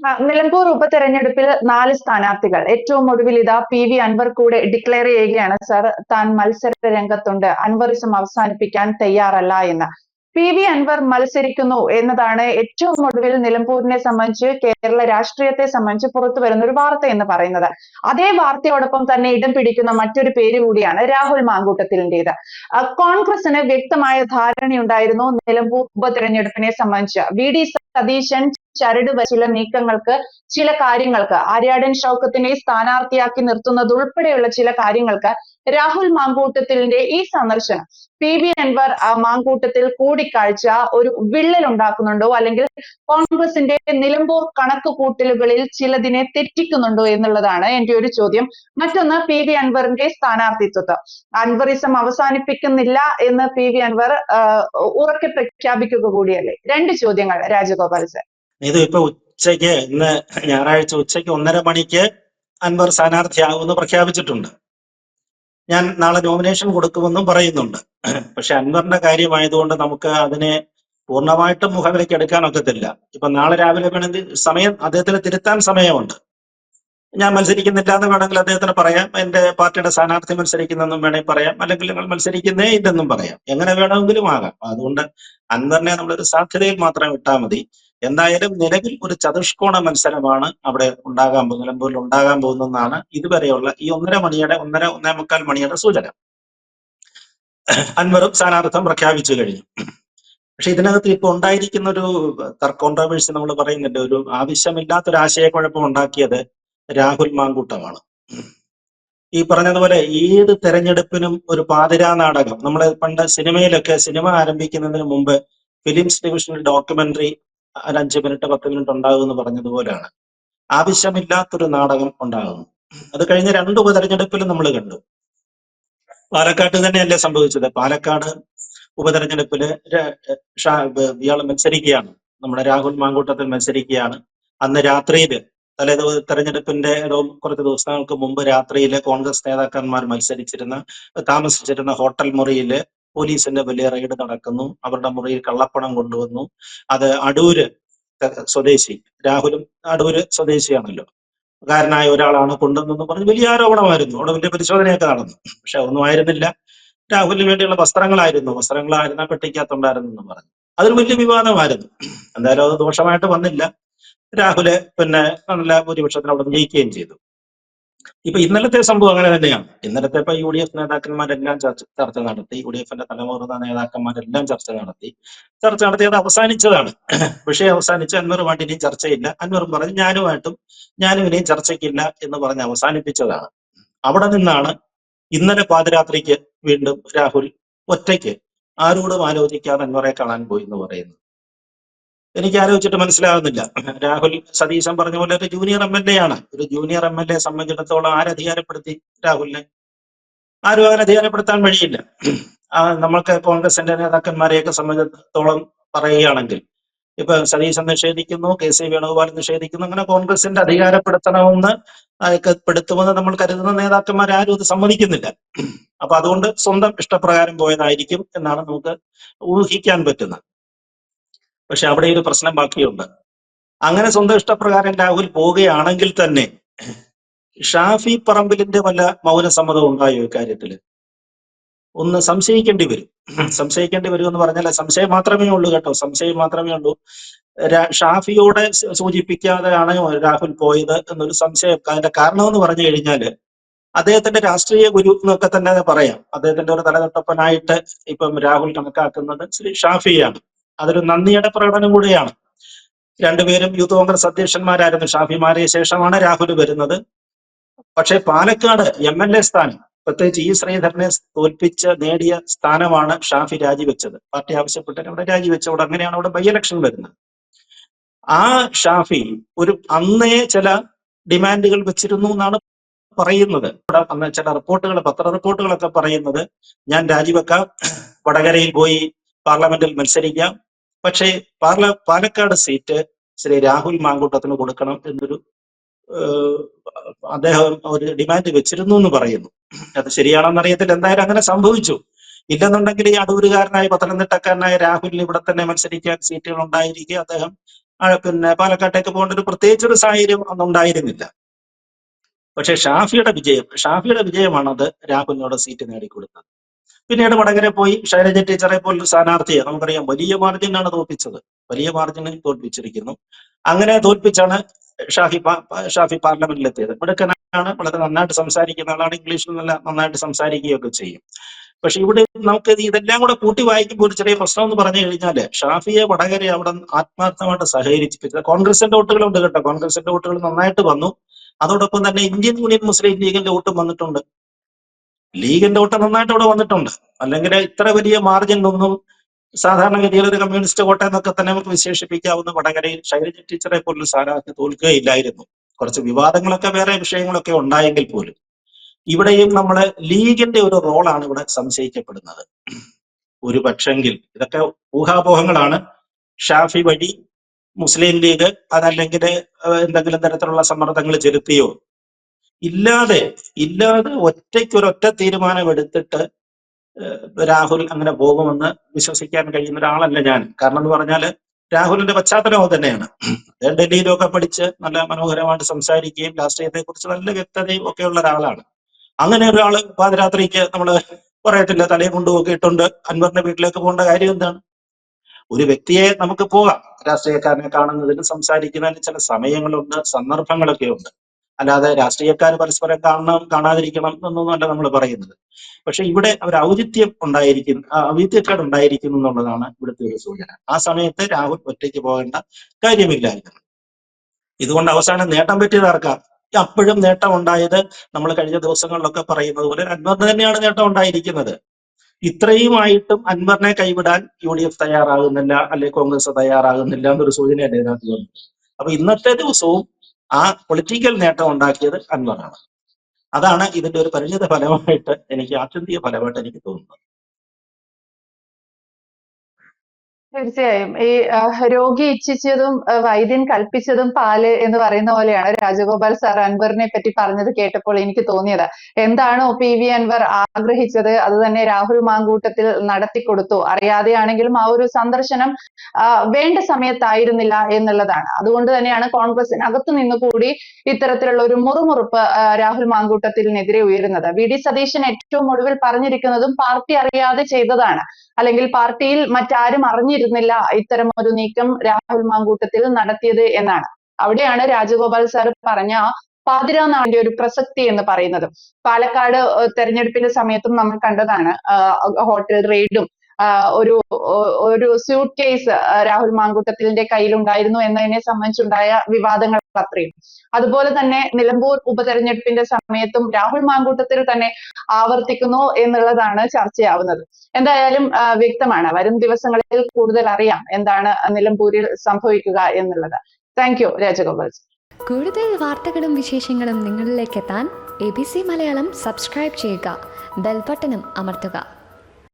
നിലമ്പൂർ ഉപതെരഞ്ഞെടുപ്പിൽ നാല് സ്ഥാനാർത്ഥികൾ. ഏറ്റവും ഒടുവിൽ ഇതാ പി വി അൻവർ കൂടെ ഡിക്ലെയർ ചെയ്യുകയാണ്. സർ താൻ മത്സര രംഗത്തുണ്ട് അൻവറിസം അവസാനിപ്പിക്കാൻ തയ്യാറല്ല എന്ന്. പി വി അൻവർ മത്സരിക്കുന്നു എന്നതാണ് ഏറ്റവും ഒടുവിൽ നിലമ്പൂരിനെ സംബന്ധിച്ച് കേരള രാഷ്ട്രീയത്തെ സംബന്ധിച്ച് പുറത്തു വരുന്ന ഒരു വാർത്ത എന്ന് പറയുന്നത്. അതേ വാർത്തയോടൊപ്പം തന്നെ ഇടം പിടിക്കുന്ന മറ്റൊരു പേര് കൂടിയാണ് രാഹുൽ മാങ്കൂട്ടത്തിലിന്റേത് കോൺഗ്രസിന് വ്യക്തമായ ധാരണയുണ്ടായിരുന്നു നിലമ്പൂർ ഉപതെരഞ്ഞെടുപ്പിനെ സംബന്ധിച്ച്. വി ഡി സതീശൻ ചരട് ചില നീക്കങ്ങൾക്ക് ചില കാര്യങ്ങൾക്ക് ആര്യാടൻ ഷൗക്കത്തിനെ സ്ഥാനാർത്ഥിയാക്കി നിർത്തുന്നത് ഉൾപ്പെടെയുള്ള ചില കാര്യങ്ങൾക്ക് രാഹുൽ മാങ്കൂട്ടത്തിലിന്റെ ഈ സന്ദർശനം. പി വി അൻവർ മാങ്കൂട്ടത്തിൽ കൂടിക്കാഴ്ച ഒരു വിള്ളൽ ഉണ്ടാക്കുന്നുണ്ടോ അല്ലെങ്കിൽ കോൺഗ്രസിന്റെ നിലമ്പൂർ കണക്ക് കൂട്ടലുകളിൽ ചിലതിനെ തെറ്റിക്കുന്നുണ്ടോ എന്നുള്ളതാണ് എന്റെ ഒരു ചോദ്യം. മറ്റൊന്ന് പി വി അൻവറിന്റെ സ്ഥാനാർത്ഥിത്വം. അൻവറിസം അവസാനിപ്പിക്കുന്നില്ല എന്ന് പി വി അൻവർ ഉറക്കെ പ്രഖ്യാപിക്കുക കൂടിയല്ലേ? രണ്ട് ചോദ്യങ്ങൾ രാജഗോപാൽ സർ. ഇത് ഇപ്പൊ ഉച്ചയ്ക്ക് ഇന്ന് ഞായറാഴ്ച ഉച്ചയ്ക്ക് ഒന്നര മണിക്ക് അൻവർ സ്ഥാനാർത്ഥിയാകുമെന്ന് പ്രഖ്യാപിച്ചിട്ടുണ്ട്. ഞാൻ നാളെ നോമിനേഷൻ കൊടുക്കുമെന്നും പറയുന്നുണ്ട്. പക്ഷെ അൻവറിന്റെ കാര്യമായതുകൊണ്ട് നമുക്ക് അതിനെ പൂർണമായിട്ടും മുഖവിലേക്ക് എടുക്കാൻ ഒക്കത്തില്ല. ഇപ്പൊ നാളെ രാവിലെ വേണമെങ്കിൽ സമയം അദ്ദേഹത്തിന് തിരുത്താൻ സമയമുണ്ട്. ഞാൻ മത്സരിക്കുന്നില്ല എന്ന് വേണമെങ്കിൽ അദ്ദേഹത്തിന് പറയാം. എന്റെ പാർട്ടിയുടെ സ്ഥാനാർത്ഥി മത്സരിക്കുന്നെന്നും വേണമെങ്കിൽ പറയാം. അല്ലെങ്കിൽ നിങ്ങൾ മത്സരിക്കുന്നേ ഇല്ലെന്നും പറയാം. എങ്ങനെ വേണമെങ്കിലും ആകാം. അതുകൊണ്ട് അൻവറിനെ നമ്മളൊരു സാധ്യതയിൽ മാത്രം വിട്ടാൽ മതി. എന്തായാലും നിലവിൽ ഒരു ചതുഷ്കോണ മത്സരമാണ് അവിടെ ഉണ്ടാകാൻ പോകുന്നത് നിലമ്പൂരിൽ ഉണ്ടാകാൻ പോകുന്നതെന്നാണ് ഇതുവരെയുള്ള ഈ ഒന്നര മണിയുടെ ഒന്നര ഒന്നേ മുക്കാൽ മണിയുടെ സൂചന. അൻവറും സ്ഥാനാർത്ഥം പ്രഖ്യാപിച്ചു കഴിഞ്ഞു. പക്ഷെ ഇതിനകത്ത് ഇപ്പൊ ഉണ്ടായിരിക്കുന്ന ഒരു കോൺട്രവേഴ്സി നമ്മൾ പറയുന്നുണ്ട്. ഒരു ആവശ്യമില്ലാത്തൊരു ആശയക്കുഴപ്പം ഉണ്ടാക്കിയത് രാഹുൽ മാങ്കൂട്ടമാണ്. ഈ പറഞ്ഞതുപോലെ ഏത് തെരഞ്ഞെടുപ്പിനും ഒരു പാതിരാ നാടകം. നമ്മൾ പണ്ട് സിനിമയിലൊക്കെ സിനിമ ആരംഭിക്കുന്നതിന് മുമ്പ് ഫിലിംസ് ഡിവിഷനിൽ ഡോക്യുമെന്ററി ഒരു അഞ്ച് മിനിറ്റ് പത്ത് മിനിറ്റ് ഉണ്ടാകും എന്ന് പറഞ്ഞതുപോലെയാണ്. ആവശ്യമില്ലാത്തൊരു നാടകം ഉണ്ടാകുന്നു. അത് കഴിഞ്ഞ രണ്ട് ഉപതെരഞ്ഞെടുപ്പിലും നമ്മൾ കണ്ടു. പാലക്കാട്ട് തന്നെയല്ലേ സംഭവിച്ചത്? പാലക്കാട് ഉപതെരഞ്ഞെടുപ്പിൽ ഇയാൾ മത്സരിക്കുകയാണ്. നമ്മുടെ രാഹുൽ മാങ്കൂട്ടത്തിൽ മത്സരിക്കുകയാണ്. അന്ന് രാത്രിയിൽ തലേ തെരഞ്ഞെടുപ്പിന്റെ ഏതോ കുറച്ച് ദിവസങ്ങൾക്ക് മുമ്പ് രാത്രിയിൽ കോൺഗ്രസ് നേതാക്കന്മാർ മത്സരിച്ചിരുന്ന താമസിച്ചിരുന്ന ഹോട്ടൽ മുറിയിൽ പോലീസിന്റെ വലിയ റെയ്ഡ് നടക്കുന്നു. അവരുടെ മുറിയിൽ കള്ളപ്പണം കൊണ്ടുവന്നു. അത് അടൂര് സ്വദേശി. രാഹുലും അടൂര് സ്വദേശിയാണല്ലോ. കാരനായ ഒരാളാണ് കൊണ്ടുവന്നെന്ന് പറഞ്ഞ് വലിയ ആരോപണമായിരുന്നു. അവിടെ വലിയ പരിശോധനയൊക്കെ നടന്നു. പക്ഷെ ഒന്നും ആയിരുന്നില്ല. രാഹുലിന് വേണ്ടിയുള്ള വസ്ത്രങ്ങളായിരുന്നു. വസ്ത്രങ്ങളായിരുന്ന പെട്ടിക്കകത്തുണ്ടായിരുന്നു എന്ന് പറഞ്ഞു. അതൊരു വലിയ വിവാദമായിരുന്നു. എന്തായാലും അത് ദോഷമായിട്ട് വന്നില്ല. രാഹുൽ പിന്നെ നല്ല ഭൂരിപക്ഷത്തിന് അവിടെ ജയിക്കുകയും ചെയ്തു. ഇപ്പൊ ഇന്നലത്തെ സംഭവം അങ്ങനെ തന്നെയാണ്. ഇന്നലത്തെ ഇപ്പൊ യു ഡി എഫ് നേതാക്കന്മാരെല്ലാം ചർച്ച ചർച്ച നടത്തി. യു ഡി എഫിന്റെ തലമുറ നേതാക്കന്മാരെല്ലാം ചർച്ച നടത്തി. ചർച്ച നടത്തിയത് അവസാനിച്ചതാണ്. വിഷയം അവസാനിച്ച് അൻവറുമായിട്ട് ഇനിയും ചർച്ചയില്ല. അൻവറും പറഞ്ഞു ഞാനുമായിട്ടും ഞാനും ഇനിയും ചർച്ചയ്ക്കില്ല എന്ന് പറഞ്ഞ് അവസാനിപ്പിച്ചതാണ്. അവിടെ നിന്നാണ് ഇന്നലെ പാതിരാത്രിക്ക് വീണ്ടും രാഹുൽ ഒറ്റയ്ക്ക് ആരോടും ആലോചിക്കാതെ അൻവറെ കാണാൻ പോയി എന്ന് പറയുന്നു എനിക്ക് ആലോചിച്ചിട്ട് മനസ്സിലാകുന്നില്ല രാഹുൽ സതീശൻ പറഞ്ഞ പോലെ ഒരു ജൂനിയർ എം എൽ എ ആണ്. ഒരു ജൂനിയർ എം എൽ എ സംബന്ധിച്ചിടത്തോളം ആരധികാരപ്പെടുത്തി രാഹുലിനെ? ആരും അങ്ങനെ അധികാരപ്പെടുത്താൻ വഴിയില്ല. നമ്മൾക്ക് കോൺഗ്രസിന്റെ നേതാക്കന്മാരെയൊക്കെ സംബന്ധിച്ചിടത്തോളം പറയുകയാണെങ്കിൽ ഇപ്പൊ സതീശൻ നിഷേധിക്കുന്നു കെ സി വേണുഗോപാൽ നിഷേധിക്കുന്നു അങ്ങനെ കോൺഗ്രസിന്റെ അധികാരപ്പെടുത്തണമെന്ന് പെടുത്തുമെന്ന് നമ്മൾ കരുതുന്ന നേതാക്കന്മാർ ആരും ഇത് സമ്മതിക്കുന്നില്ല. അപ്പൊ അതുകൊണ്ട് സ്വന്തം ഇഷ്ടപ്രകാരം പോയതായിരിക്കും എന്നാണ് നമുക്ക് ഊഹിക്കാൻ പറ്റുന്നത്. പക്ഷെ അവിടെ ഒരു പ്രശ്നം ബാക്കിയുണ്ട്. അങ്ങനെ സ്വന്തം ഇഷ്ടപ്രകാരം രാഹുൽ പോവുകയാണെങ്കിൽ തന്നെ ഷാഫി പറമ്പിലിന്റെ വല്ല മൗനസമ്മതം ഉണ്ടായോ ഇക്കാര്യത്തിൽ ഒന്ന് സംശയിക്കേണ്ടി വരും. സംശയിക്കേണ്ടി വരും എന്ന് പറഞ്ഞാൽ സംശയം മാത്രമേ ഉള്ളൂ കേട്ടോ. സംശയം മാത്രമേ ഉള്ളൂ. ഷാഫിയോടെ സൂചിപ്പിക്കാതെയാണ് രാഹുൽ പോയത് എന്നൊരു സംശയം. അതിന്റെ കാരണം എന്ന് പറഞ്ഞു കഴിഞ്ഞാൽ അദ്ദേഹത്തിന്റെ രാഷ്ട്രീയ ഗുരു എന്നൊക്കെ തന്നെ പറയാം. അദ്ദേഹത്തിന്റെ ഒരു തലതൊട്ടപ്പനായിട്ട് ഇപ്പം രാഹുൽ കണക്കാക്കുന്നത് ശ്രീ ഷാഫിയാണ്. അതൊരു നന്ദിയുടെ പ്രകടനം കൂടിയാണ്. രണ്ടുപേരും യൂത്ത് കോൺഗ്രസ് അധ്യക്ഷന്മാരായിരുന്നു. ഷാഫിമാരെ ശേഷമാണ് രാഹുൽ വരുന്നത്. പക്ഷേ പാലക്കാട് എം എൽ എ സ്ഥാനം പ്രത്യേകിച്ച് ഈ ശ്രീധരനെ തോൽപ്പിച്ച് നേടിയ സ്ഥാനമാണ് ഷാഫി രാജിവെച്ചത്. പാർട്ടി ആവശ്യപ്പെട്ടിട്ട് അവിടെ രാജിവെച്ച. അവിടെ അങ്ങനെയാണ് അവിടെ ബൈ ഇലക്ഷൻ വരുന്നത്. ആ ഷാഫി ഒരു അന്നേ ചില ഡിമാൻഡുകൾ വെച്ചിരുന്നു എന്നാണ് പറയുന്നത്. അന്ന് ചില റിപ്പോർട്ടുകൾ പത്ര റിപ്പോർട്ടുകളൊക്കെ പറയുന്നത് ഞാൻ രാജിവെക്കാം. വടകരയിൽ പോയി പാർലമെന്റിൽ മത്സരിക്കാം. പക്ഷേ പാർല പാലക്കാട് സീറ്റ് ശ്രീ രാഹുൽ മാങ്കൂട്ടത്തിന് കൊടുക്കണം എന്നൊരു അദ്ദേഹം ഒരു ഡിമാൻഡ് വെച്ചിരുന്നു എന്ന് പറയുന്നു. അത് ശരിയാണെന്ന് അറിയത്തില്ല എന്തായാലും അങ്ങനെ സംഭവിച്ചു. ഇല്ലെന്നുണ്ടെങ്കിൽ ഈ അടൂരുകാരനായ പത്തനംതിട്ടക്കാരനായ രാഹുലിന് ഇവിടെ തന്നെ മത്സരിക്കാൻ സീറ്റുകൾ ഉണ്ടായിരിക്കുക അദ്ദേഹം പിന്നെ പാലക്കാട്ടേക്ക് പോകേണ്ട ഒരു പ്രത്യേകിച്ച് ഒരു സാഹചര്യം അന്നുണ്ടായിരുന്നില്ല പക്ഷെ ഷാഫിയുടെ വിജയം ഷാഫിയുടെ വിജയമാണ് അത് രാഹുലിനോട് സീറ്റ് നേടിക്കൊടുത്തത്. പിന്നീട് വടകര പോയി ശൈലജ ടീച്ചറെ പോലൊരു സ്ഥാനാർത്ഥിയെ നമുക്കറിയാം. വലിയ മാർജിനാണ് തോൽപ്പിച്ചത്. വലിയ മാർജിനിൽ തോൽപ്പിച്ചിരിക്കുന്നു. അങ്ങനെ തോൽപ്പിച്ചാണ് ഷാഫി ഷാഫി പാർലമെന്റിലെത്തിയത്. മിടുക്കനാണ് വളരെ നന്നായിട്ട് സംസാരിക്കുന്ന ആളാണ് ഇംഗ്ലീഷിൽ നല്ല നന്നായിട്ട് സംസാരിക്കുകയൊക്കെ ചെയ്യും. പക്ഷെ ഇവിടെ നമുക്ക് ഇത് ഇതെല്ലാം കൂടെ കൂട്ടി വായിക്കുമ്പോൾ ഒരു ചെറിയ പ്രശ്നം എന്ന് പറഞ്ഞു കഴിഞ്ഞാൽ ഷാഫിയെ വടകരെ അവിടെ ആത്മാർത്ഥമായിട്ട് സഹകരിച്ചിട്ട് കോൺഗ്രസിന്റെ വോട്ടുകളുണ്ട് കേട്ടോ. കോൺഗ്രസിന്റെ വോട്ടുകൾ നന്നായിട്ട് വന്നു. അതോടൊപ്പം തന്നെ ഇന്ത്യൻ യൂണിയൻ മുസ്ലിം ലീഗിന്റെ വോട്ടും വന്നിട്ടുണ്ട്. ലീഗിന്റെ വോട്ട് നന്നായിട്ട് അവിടെ വന്നിട്ടുണ്ട്. അല്ലെങ്കിൽ ഇത്ര വലിയ മാർജിൻ ഒന്നും സാധാരണഗതിയിൽ ഒരു കമ്മ്യൂണിസ്റ്റ് കോട്ട എന്നൊക്കെ തന്നെ നമുക്ക് വിശേഷിപ്പിക്കാവുന്ന വടകരയിൽ ശൈലജ ടീച്ചറെ പോലും സ്ഥാനാർത്ഥി തോൽക്കുകയില്ലായിരുന്നു. കുറച്ച് വിവാദങ്ങളൊക്കെ വേറെ വിഷയങ്ങളൊക്കെ ഉണ്ടായെങ്കിൽ പോലും. ഇവിടെയും നമ്മൾ ലീഗിന്റെ ഒരു റോളാണ് ഇവിടെ സംശയിക്കപ്പെടുന്നത്. ഒരു പക്ഷെങ്കിൽ ഇതൊക്കെ ഊഹാപോഹങ്ങളാണ്. ഷാഫി വഴി മുസ്ലിം ലീഗ് അതല്ലെങ്കിൽ എന്തെങ്കിലും തരത്തിലുള്ള സമ്മർദ്ദങ്ങൾ ചെലുത്തിയോ ഇല്ലാതെ ഇല്ലാതെ ഒറ്റയ്ക്ക് ഒരൊറ്റ തീരുമാനം എടുത്തിട്ട് രാഹുൽ അങ്ങനെ പോകുമെന്ന് വിശ്വസിക്കാൻ കഴിയുന്ന ഒരാളല്ല ഞാൻ. കാരണം എന്ന് പറഞ്ഞാൽ രാഹുലിന്റെ പശ്ചാത്തലം അത് തന്നെയാണ്. അദ്ദേഹം ഡൽഹിയിലൊക്കെ പഠിച്ച് നല്ല മനോഹരമായിട്ട് സംസാരിക്കുകയും രാഷ്ട്രീയത്തെ കുറിച്ച് നല്ല വ്യക്തതയും ഒക്കെ ഉള്ള ഒരാളാണ്. അങ്ങനെ ഒരാൾ പാതിരാത്രിക്ക് നമ്മൾ പറയത്തില്ല തലയെ കൊണ്ടുപോക്കിയിട്ടുണ്ട് അൻവറിന്റെ വീട്ടിലേക്ക് പോകേണ്ട കാര്യം എന്താണ്? ഒരു വ്യക്തിയെ നമുക്ക് പോകാം. രാഷ്ട്രീയക്കാരനെ കാണുന്നതിന് സംസാരിക്കുന്നതിന് ചില സമയങ്ങളുണ്ട് സന്ദർഭങ്ങളൊക്കെ ഉണ്ട്. അല്ലാതെ രാഷ്ട്രീയക്കാർ പരസ്പരം കാണണം കാണാതിരിക്കണം എന്നൊന്നുമല്ല നമ്മൾ പറയുന്നത്. പക്ഷെ ഇവിടെ ഒരു ഔചിത്യം ഉണ്ടായിരിക്കും ഔചിത്യക്കാട് ഉണ്ടായിരിക്കുന്നു എന്നുള്ളതാണ് ഇവിടുത്തെ ഒരു സൂചന. ആ സമയത്ത് രാഹുൽ ഒറ്റയ്ക്ക് പോകേണ്ട കാര്യമില്ലായിരുന്നു. ഇതുകൊണ്ട് അവസാനം നേട്ടം പറ്റിയത് ആർക്കാ? അപ്പോഴും നേട്ടം ഉണ്ടായത് നമ്മൾ കഴിഞ്ഞ ദിവസങ്ങളിലൊക്കെ പറയുന്നത് പോലെ അൻവറിന് തന്നെയാണ് നേട്ടം ഉണ്ടായിരിക്കുന്നത്. ഇത്രയുമായിട്ടും അൻവറിനെ കൈവിടാൻ യു ഡി എഫ് തയ്യാറാകുന്നില്ല അല്ലെങ്കിൽ കോൺഗ്രസ് തയ്യാറാകുന്നില്ല എന്നൊരു സൂചനയല്ലേ ഇതിനകത്ത് തോന്നുന്നത് അപ്പൊ ഇന്നത്തെ ദിവസവും ആ പൊളിറ്റിക്കൽ നേട്ടം ഉണ്ടാക്കിയത് അൻവറാണ്. അതാണ് ഇതിന്റെ ഒരു പരിണിത ഫലമായിട്ട് എനിക്ക് ആത്യന്തിക ഫലമായിട്ട് എനിക്ക് തോന്നുന്നത്. തീർച്ചയായും. ഈ രോഗി ഇച്ഛിച്ചതും വൈദ്യൻ കൽപ്പിച്ചതും പാൽ എന്ന് പറയുന്ന പോലെയാണ് രാജഗോപാൽ സാർ അൻവറിനെ പറ്റി പറഞ്ഞത് കേട്ടപ്പോൾ എനിക്ക് തോന്നിയത്. എന്താണോ പി വി അൻവർ ആഗ്രഹിച്ചത്? അത് തന്നെ രാഹുൽ മാങ്കൂട്ടത്തിൽ നടത്തി നടത്തിക്കൊടുത്തു അറിയാതെയാണെങ്കിലും ആ ഒരു സന്ദർശനം വേണ്ട സമയത്തായിരുന്നില്ല എന്നുള്ളതാണ്. അതുകൊണ്ട് തന്നെയാണ് കോൺഗ്രസിനകത്തു നിന്ന് കൂടി ഇത്തരത്തിലുള്ള ഒരു മുറുമുറുപ്പ് രാഹുൽ മാങ്കൂട്ടത്തിനെതിരെ ഉയരുന്നത്. വി. ഡി. സതീശൻ ഏറ്റവും ഒടുവിൽ പറഞ്ഞിരിക്കുന്നതും പാർട്ടി അറിയാതെ ചെയ്തതാണ്. അല്ലെങ്കിൽ പാർട്ടിയിൽ മറ്റാരും അറിഞ്ഞിരുന്നില്ല ഇത്തരം ഒരു നീക്കം രാഹുൽ മാങ്കൂട്ടത്തിൽ നടത്തിയത് എന്നാണ്. അവിടെയാണ് രാജഗോപാൽ സാർ പറഞ്ഞ പാതിരാനാളിന്റെ ഒരു പ്രസക്തി എന്ന് പറയുന്നത്. പാലക്കാട് തെരഞ്ഞെടുപ്പിന്റെ സമയത്തും നമ്മൾ കണ്ടതാണ് ഹോട്ടൽ റെയ്ഡും ആഹ് ഒരു ഒരു സ്യൂട്ട് കേസ് രാഹുൽ മാങ്കൂട്ടത്തിന്റെ കയ്യിലുണ്ടായിരുന്നു എന്നതിനെ സംബന്ധിച്ചുണ്ടായ വിവാദങ്ങൾ അത്രയും. അതുപോലെ തന്നെ നിലമ്പൂർ ഉപതെരഞ്ഞെടുപ്പിന്റെ സമയത്തും രാഹുൽ മാങ്കൂട്ടത്തിൽ തന്നെ ആവർത്തിക്കുന്നു എന്നുള്ളതാണ് ചർച്ചയാവുന്നത്. എന്തായാലും വ്യക്തമാണ്. വരും ദിവസങ്ങളിൽ കൂടുതൽ അറിയാം എന്താണ് നിലമ്പൂരിൽ സംഭവിക്കുക എന്നുള്ളത്. താങ്ക് യു രാജഗോപാൽ കൂടുതൽ വാർത്തകളും വിശേഷങ്ങളും നിങ്ങളിലേക്ക് എത്താൻ A B C Malayalam subscribe ചെയ്യുക. ബെൽബട്ടനും അമർത്തുക.